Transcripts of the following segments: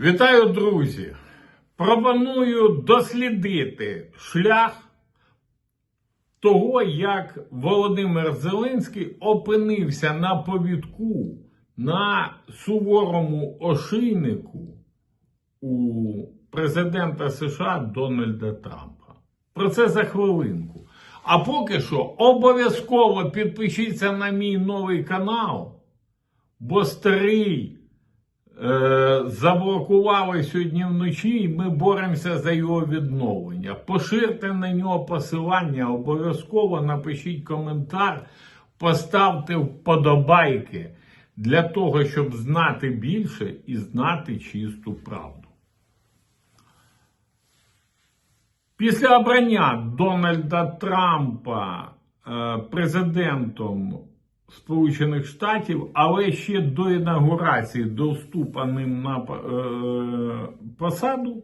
Вітаю, друзі! Пропоную дослідити шлях того, як Володимир Зеленський опинився на повідку на суворому ошийнику у президента США Дональда Трампа. Про це за хвилинку. А поки що обов'язково підпишіться на мій новий канал, бо старий. Е, заблокували сьогодні вночі, і ми боремося за його відновлення. Поширте на нього посилання, обов'язково напишіть коментар, поставте вподобайки для того, щоб знати більше і знати чисту правду. Після обрання Дональда Трампа е, президентом Сполучених Штатів, але ще до інаугурації, до вступу ним на е, посаду,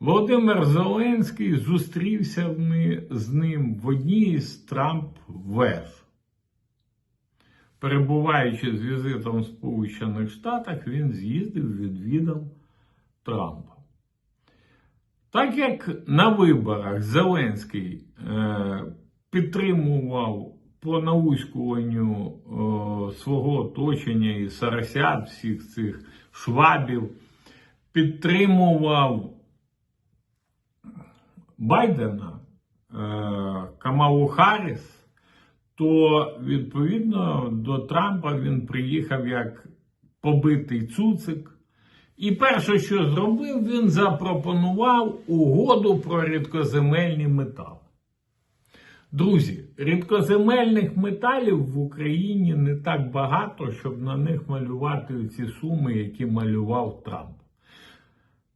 Володимир Зеленський зустрівся з ним в одній з Трамп веж. Перебуваючи з візитом в Сполучених Штатах, він з'їздив, відвідав Трампа. Так як на виборах Зеленський е, підтримував по науськуванню е, свого оточення і сарасят, всіх цих швабів, підтримував Байдена, е, Камалу Харріс, то відповідно до Трампа він приїхав як побитий цуцик. І перше, що зробив, він запропонував угоду про рідкоземельні метали. Друзі, рідкоземельних металів в Україні не так багато, щоб на них малювати ці суми, які малював Трамп.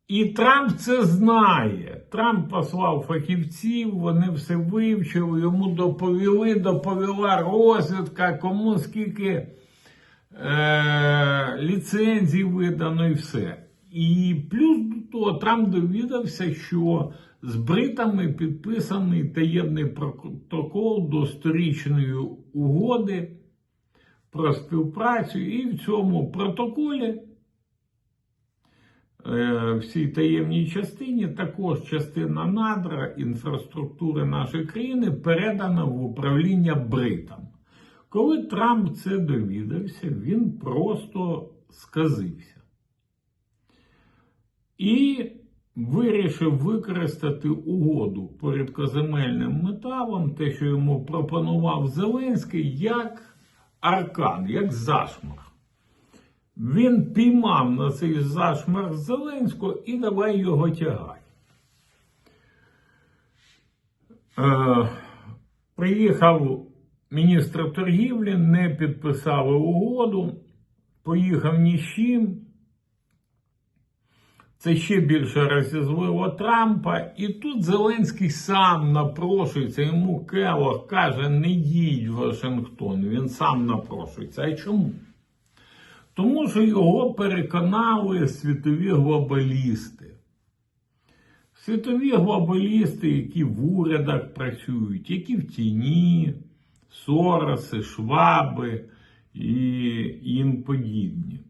І Трамп це знає. Трамп послав фахівців, вони все вивчили, йому доповіли, доповіла розвідка, кому скільки е, ліцензій видано і все. І плюс до того Трамп довідався, що з бритами підписаний таємний протокол до сторічної угоди про співпрацю, і в цьому протоколі. е, В цій таємній частині також частина надра інфраструктури нашої країни передана в управління бритам. Коли Трамп це довідався, він просто сказився. І вирішив використати угоду по рідкоземельним металам, те, що йому пропонував Зеленський, як аркан, як зашмах. Він піймав на цей зашмах Зеленського і давай його тягай. Е, приїхав міністр торгівлі, не підписали угоду, поїхав ні з чим. Це ще більше розізлило Трампа. І тут Зеленський сам напрошується, йому Келох каже, не їдь в Вашингтон. Він сам напрошується. А чому? Тому що його переконали світові глобалісти. Світові глобалісти, які в урядах працюють, які в тіні, Сороси, Шваби і їм подібні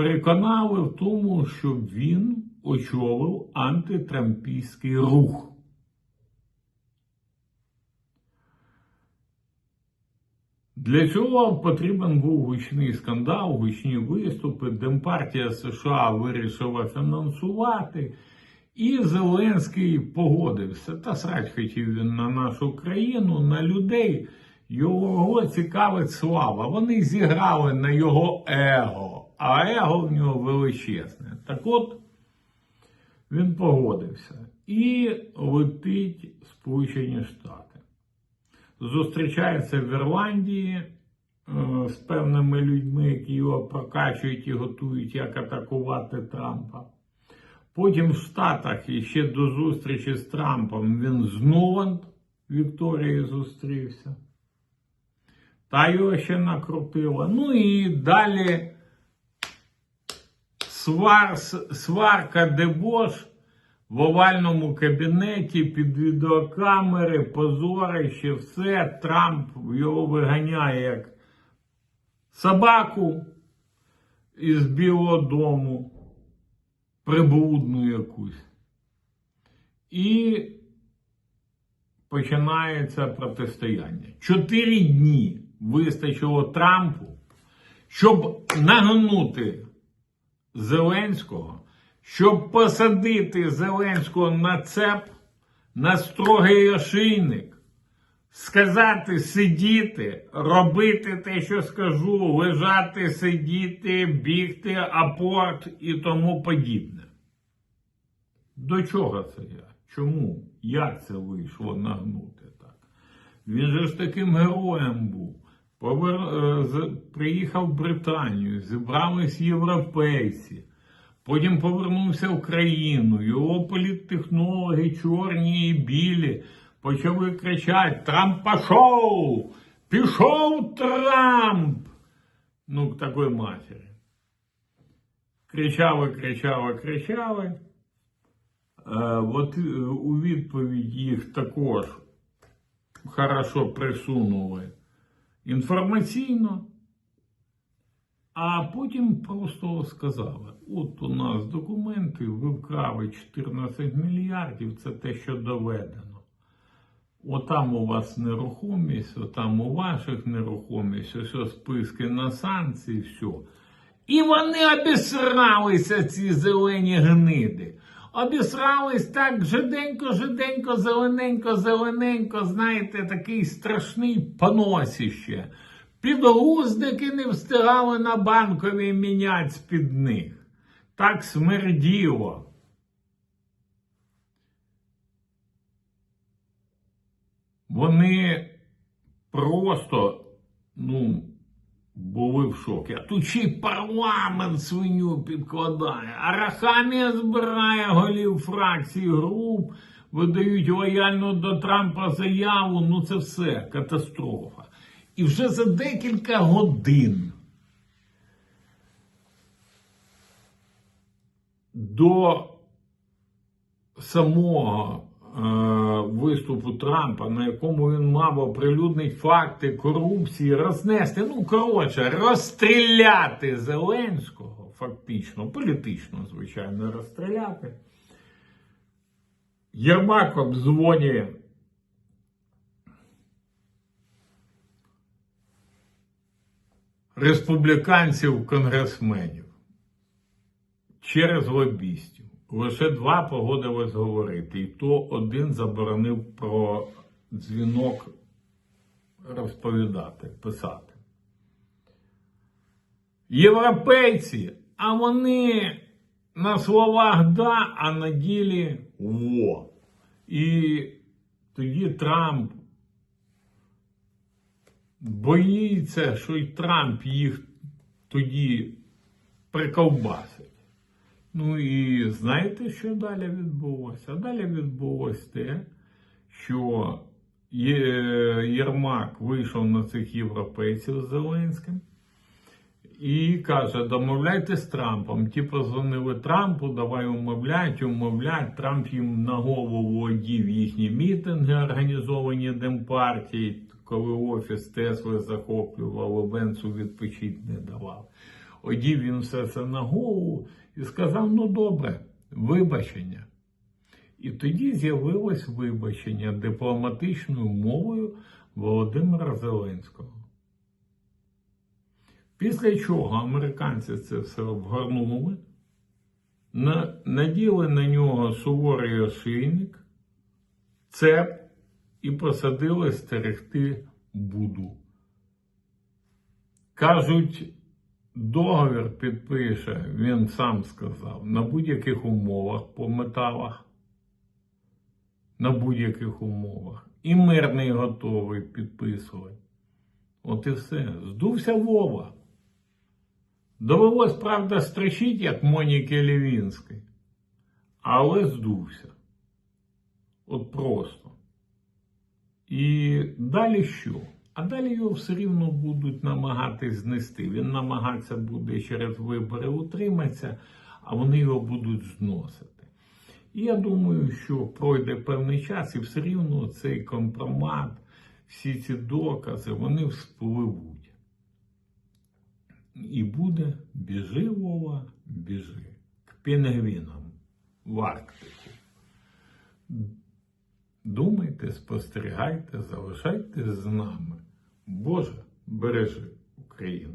переконали в тому, що він очолив антитрампійський рух. Для цього потрібен був гучний скандал, гучні виступи. Демпартія США вирішила фінансувати, і Зеленський погодився. Та срать хотів він на нашу країну, на людей. Його цікавить слава. Вони зіграли на його его, а его в нього величезне. Так от він погодився і летить в Сполучені Штати. Зустрічається в Ірландії е, з певними людьми, які його прокачують і готують, як атакувати Трампа. Потім в Штатах і до зустрічі з Трампом він з Нуланд Вікторією зустрівся. Та його ще накрутила. Ну і далі свар, сварка дебош в овальному кабінеті під відеокамери, позорище, все. Трамп його виганяє як собаку із Білого дому. приблудну якусь. І починається протистояння. Чотири дні вистачило Трампу, щоб нагнути Зеленського, щоб посадити Зеленського на цеп, на строгий ошийник, сказати сидіти, робити те, що скажу, лежати, сидіти, бігти, апорт і тому подібне. До чого це я? Чому? Як це вийшло нагнути так? Він же ж таким героєм був. Повер... е, Приїхав в Британію, зібрались європейці. Потім повернувся в країну. Його політтехнологи, чорні і білі, почали кричати: Трамп пішов! Пішов Трамп! Ну, такої матері. Кричали, кричали, кричали. Е, от е, у відповідь їх також хорошо присунули інформаційно, а потім просто сказали: от у нас документи, ви вкрали 14 мільярдів, це те, що доведено. Отам у вас нерухомість, отам у ваших нерухомість, ось списки на санкції, все. І вони обісралися, ці зелені гниди. Обісрались так жиденько, жиденько, зелененько, зелененько, знаєте, такий страшний поносіще. Підгузники не встигали на банкові міняти з-під них. Так смерділо. Вони просто, ну, були в шокі. А тут ще й парламент свиню підкладає. Арахамія збирає голів фракцій груп, видають лояльну до Трампа заяву. Ну це все катастрофа. І вже за декілька годин до самого виступу Трампа, на якому він мав оприлюднити факти корупції, рознести, ну коротше, розстріляти Зеленського, фактично, політично, звичайно, розстріляти. Єрмак обдзвонює республіканців конгресменів через лобістів. Лише два погодились говорити, і то один заборонив про дзвінок розповідати, писати. Європейці, а вони на словах да, а на ділі во. І тоді Трамп боїться, що й Трамп їх тоді приковбасить. Ну і знаєте, що далі відбулося? Далі відбулося те, що Єрмак вийшов на цих європейців з Зеленським і каже: домовляйтесь з Трампом. Ті позвонили Трампу, давай умовлять, умовлять. Трамп їм на голову одів їхні мітинги, організовані Демпартії, коли офіс Тесли захоплював, Венцу відпочити не давав. Одів він все це на голову і сказав: ну добре, вибачення. І тоді з'явилось вибачення дипломатичною мовою Володимира Зеленського. Після чого американці це все обгорнули, наділи на нього суворий ошийник, цеп і посадили стерегти Буду. Кажуть, договір підпише, він сам сказав, на будь-яких умовах по металах, на будь-яких умовах. І мирний готовий підписувати. От і все. Здувся Вова. Довелось, правда, строчити, як Моніки Лівінської. Але здувся. От просто. І далі що? А далі його все рівно будуть намагатись знести. Він намагатися буде через вибори утриматися, а вони його будуть зносити. І я думаю, що пройде певний час, і все рівно цей компромат, всі ці докази, вони вспливуть. І буде біжи, Вова, біжи к пінгвінам. в Арктику. Думайте, спостерігайте, залишайтесь з нами. Боже, бережи Україну.